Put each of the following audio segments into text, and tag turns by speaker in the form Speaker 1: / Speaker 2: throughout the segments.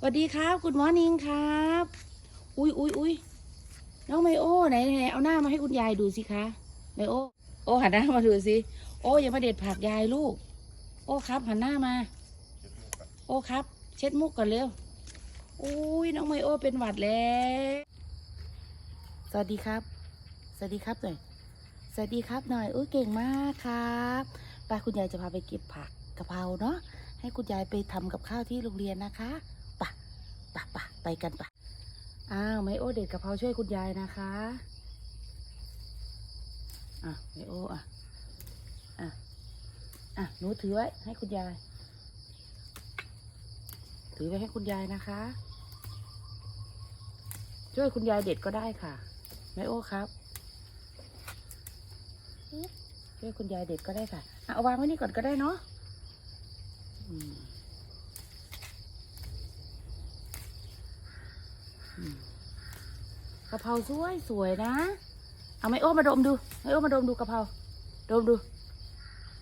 Speaker 1: สวัสดีครับคุณมอนิงครับ อุ้ยอุ้ยอุ้ยน้องไมโอไหนไหนเอาหน้ามาให้คุณยายดูสิคะไมโอโอหันหน้ามาดูสิโอ้ยังมาเด็ดผักยายลูก โอ้ครับหันหน้ามา โอ้ครับ เช็ดมุกก่อนเร็วอุ้ยน้องไมโอเป็นหวัดแล้วสวัสดีครับ สวัสดีครับหน่อยสวัสดีครับหน่อยอุ้ยเก่งมากครับไปคุณยายจะพาไปเก็บผักกะเพราเนาะให้คุณยายไปทำกับข้าวที่โรงเรียนนะคะ ไปกันปะอ้าวไมโอเด็ดกะเพราช่วยคุณยายนะคะ อะไมโออะ อะ อะหนูถือไว้ให้คุณยาย ถือไว้ให้คุณยายนะคะ ช่วยคุณยายเด็ดก็ได้ค่ะไมโอครับ ช่วยคุณยายเด็ดก็ได้ค่ะอะเอาวางไว้นี่ก่อนก็ได้เนาะอืมอืม กะเพราสวยสวยนะ เอาไมโอ้มาดมดูไมโอ้มาดมดูกะเพราดมดู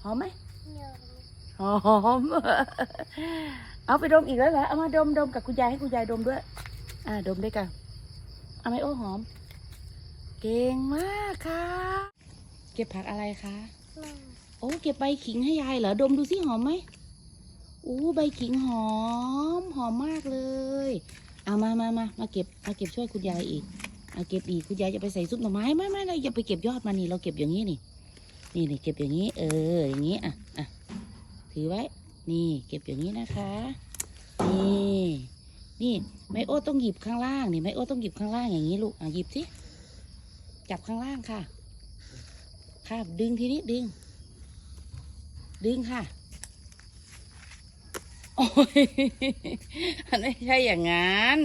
Speaker 1: หอมไหมหอม เอาไปดมอีกแล้วเหรอ เอามาดมดมกับคุณยายให้คุณยายดมด้วย อ่าดมด้วยกัน เอาไมโอ้หอม เก่งมากค่ะ เก็บผักอะไรคะ โอ้เก็บใบขิงให้ยายเหรอ ดมดูสิหอมไหมอู้ใบขิงหอม หอมมากเลย เอามามามามาเก็บมาเก็บช่วยคุณยายอีกเอาเก็บอีกคุณยายจะไปใส่ซุปหน่อไม้ไม่ไม่เราอย่าไปเก็บยอดมานี่เราเก็บอย่างนี้นี่นี่นี่เก็บอย่างนี้เอออย่างนี้อะอะถือไว้ นี่เก็บอย่างนี้นะคะ นี่นี่ไมโอต้องหยิบข้างล่างนี่ไมโอต้องหยิบข้างล่างอย่างนี้ลูกอะหยิบสิจับข้างล่างค่ะค่ะดึงทีนี้ดึง ดึงค่ะ โอ้ย มันไม่ใช่อย่างนั้น